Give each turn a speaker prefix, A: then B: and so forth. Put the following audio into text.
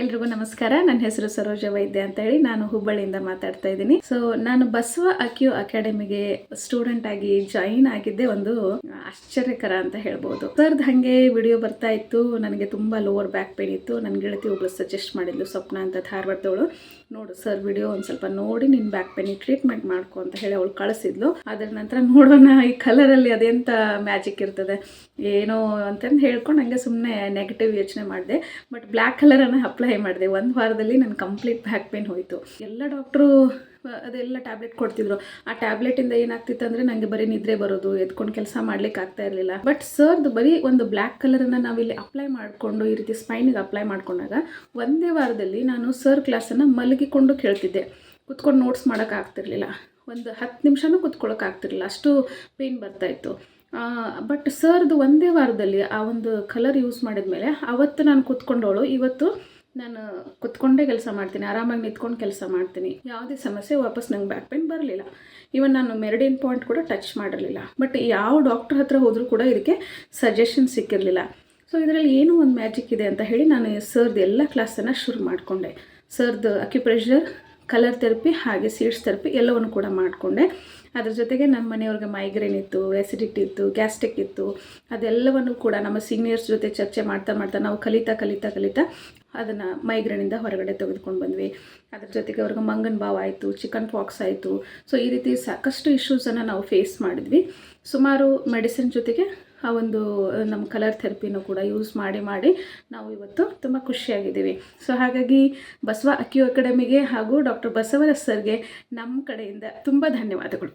A: ಎಲ್ರಿಗೂ ನಮಸ್ಕಾರ. ನನ್ನ ಹೆಸರು ಸರೋಜ ವೈದ್ಯ ಅಂತ ಹೇಳಿ ನಾನು ಹುಬ್ಬಳ್ಳಿಯಿಂದ ಮಾತಾಡ್ತಾ ಇದ್ದೀನಿ. ಸೊ ನಾನು ಬಸವ ಅಕ್ಯೂ ಅಕಾಡೆಮಿಗೆ ಸ್ಟೂಡೆಂಟ್ ಆಗಿ ಜಾಯಿನ್ ಆಗಿದ್ದೆ. ಒಂದು ಆಶ್ಚರ್ಯಕರ ಅಂತ ಹೇಳ್ಬೋದು. ಸರ್ ಹಂಗೆ ವಿಡಿಯೋ ಬರ್ತಾ ಇತ್ತು. ನನಗೆ ತುಂಬಾ ಲೋವರ್ ಬ್ಯಾಕ್ ಪೇನ್ ಇತ್ತು. ನನ್ನ ಗೆಳತಿ ಒಬ್ಳು ಸಜೆಸ್ಟ್ ಮಾಡಿದ್ಲು, ಸ್ವಪ್ನ ಅಂತ ಧಾರವಾಡದವಳು ನೋಡು ಸರ್, ವಿಡಿಯೋ ಒಂದು ಸ್ವಲ್ಪ ನೋಡಿ ನಿನ್ನ ಬ್ಯಾಕ್ ಪೇನ್ ಟ್ರೀಟ್ಮೆಂಟ್ ಮಾಡ್ಕೊ ಅಂತ ಹೇಳಿ ಅವಳು ಕಳಿಸಿದ್ಲು. ಅದರ ನಂತರ ನೋಡೋಣ, ಈ ಕಲರಲ್ಲಿ ಅದೆಂತ ಮ್ಯಾಜಿಕ್ ಇರ್ತದೆ, ಏನೋ ಅಂತಂದು ಹೇಳ್ಕೊಂಡು ಹಂಗೆ ಸುಮ್ಮನೆ ನೆಗೆಟಿವ್ ಯೋಚನೆ ಮಾಡಿದೆ. ಬಟ್ ಬ್ಲ್ಯಾಕ್ ಕಲರನ್ನು ಅಪ್ಲೈ ಮಾಡಿದೆ. ಒಂದು ವಾರದಲ್ಲಿ ನನ್ನ ಕಂಪ್ಲೀಟ್ ಬ್ಯಾಕ್ ಪೇನ್ ಹೋಯಿತು. ಎಲ್ಲ ಡಾಕ್ಟ್ರು ಅದೆಲ್ಲ ಟ್ಯಾಬ್ಲೆಟ್ ಕೊಡ್ತಿದ್ರು. ಆ ಟ್ಯಾಬ್ಲೆಟಿಂದ ಏನಾಗ್ತಿತ್ತು ಅಂದರೆ ನನಗೆ ಬರೀ ನಿದ್ರೆ ಬರೋದು, ಎದ್ಕೊಂಡು ಕೆಲಸ ಮಾಡ್ಲಿಕ್ಕೆ ಆಗ್ತಾ ಇರಲಿಲ್ಲ. ಬಟ್ ಸರ್ದು ಬರೀ ಒಂದು ಬ್ಲ್ಯಾಕ್ ಕಲರನ್ನು ನಾವಿಲ್ಲಿ ಅಪ್ಲೈ ಮಾಡಿಕೊಂಡು, ಈ ರೀತಿ ಸ್ಪೈನಿಗೆ ಅಪ್ಲೈ ಮಾಡ್ಕೊಂಡಾಗ ಒಂದೇ ವಾರದಲ್ಲಿ ನಾನು ಸರ್ ಕ್ಲಾಸನ್ನು ಮಲಗಿಕೊಂಡು ಕೇಳ್ತಿದ್ದೆ. ಕುತ್ಕೊಂಡು ನೋಟ್ಸ್ ಮಾಡೋಕೆ ಆಗ್ತಿರ್ಲಿಲ್ಲ. ಒಂದು ಹತ್ತು ನಿಮಿಷನೂ ಕುತ್ಕೊಳ್ಳೋಕೆ ಆಗ್ತಿರ್ಲಿಲ್ಲ. ಅಷ್ಟು ಪೇಯ್ನ್ ಬರ್ತಾಯಿತ್ತು ಬಟ್ ಸರ್ದು ಒಂದೇ ವಾರದಲ್ಲಿ ಆ ಒಂದು ಕಲರ್ ಯೂಸ್ ಮಾಡಿದ ಮೇಲೆ ಅವತ್ತು ನಾನು ಕೂತ್ಕೊಂಡವಳು, ಇವತ್ತು ನಾನು ಕುತ್ಕೊಂಡೇ ಕೆಲಸ ಮಾಡ್ತೀನಿ, ಆರಾಮಾಗಿ ನಿಂತ್ಕೊಂಡು ಕೆಲಸ ಮಾಡ್ತೀನಿ. ಯಾವುದೇ ಸಮಸ್ಯೆ ವಾಪಸ್ ನಂಗೆ ಬ್ಯಾಕ್ ಪೇನ್ ಬರಲಿಲ್ಲ. ಇವನ್ ನಾನು ಮೆರಡಿನ್ ಪಾಯಿಂಟ್ ಕೂಡ ಟಚ್ ಮಾಡಿರಲಿಲ್ಲ. ಬಟ್ ಯಾವ ಡಾಕ್ಟರ್ ಹತ್ರ ಹೋದರೂ ಕೂಡ ಇದಕ್ಕೆ ಸಜೆಷನ್ ಸಿಕ್ಕಿರಲಿಲ್ಲ. ಸೊ ಇದರಲ್ಲಿ ಏನೋ ಒಂದು ಮ್ಯಾಜಿಕ್ ಇದೆ ಅಂತ ಹೇಳಿ ನಾನು ಸರ್ದು ಎಲ್ಲ ಕ್ಲಾಸನ್ನು ಶುರು ಮಾಡಿಕೊಂಡೆ. ಸರ್ದು ಅಕ್ಯುಪ್ರೆಷರ್ ಕಲರ್ ಥೆರಪಿ ಹಾಗೆ ಸೀಡ್ಸ್ ಥೆರಪಿ ಎಲ್ಲವನ್ನು ಕೂಡ ಮಾಡಿಕೊಂಡೆ. ಅದ್ರ ಜೊತೆಗೆ ನಮ್ಮ ಮನೆಯವ್ರಿಗೆ ಮೈಗ್ರೇನ್ ಇತ್ತು ಎಸಿಡಿಟಿ ಇತ್ತು ಗ್ಯಾಸ್ಟ್ರಿಕ್ ಇತ್ತು, ಅದೆಲ್ಲವನ್ನು ಕೂಡ ನಮ್ಮ ಸೀನಿಯರ್ಸ್ ಜೊತೆ ಚರ್ಚೆ ಮಾಡ್ತಾ ಮಾಡ್ತಾ ನಾವು ಕಲಿತಾ ಕಲಿತಾ ಕಲಿತಾ ಅದನ್ನು ಮೈಗ್ರೇನಿಂದ ಹೊರಗಡೆ ತೆಗೆದುಕೊಂಡು ಬಂದ್ವಿ. ಅದ್ರ ಜೊತೆಗೆ ಅವ್ರಿಗೆ ಮಂಗನ್ ಬಾವ್ ಆಯಿತು ಚಿಕನ್ ಪಾಕ್ಸ್ ಆಯಿತು. ಸೊ ಈ ರೀತಿ ಸಾಕಷ್ಟು ಇಶ್ಯೂಸನ್ನು ನಾವು ಫೇಸ್ ಮಾಡಿದ್ವಿ. ಸುಮಾರು ಮೆಡಿಸಿನ್ ಜೊತೆಗೆ ಆ ಒಂದು ನಮ್ಮ ಕಲರ್ ಥೆರಪಿನೂ ಕೂಡ ಯೂಸ್ ಮಾಡಿ ಮಾಡಿ ನಾವು ಇವತ್ತು ತುಂಬ ಖುಷಿಯಾಗಿದ್ದೀವಿ. ಸೊ ಹಾಗಾಗಿ ಬಸವ ಅಕ್ಯೂ ಅಕಾಡೆಮಿಗೆ ಹಾಗೂ ಡಾಕ್ಟರ್ ಬಸವರಾಜ್ ಸರ್ಗೆ ನಮ್ಮ ಕಡೆಯಿಂದ ತುಂಬ ಧನ್ಯವಾದಗಳು.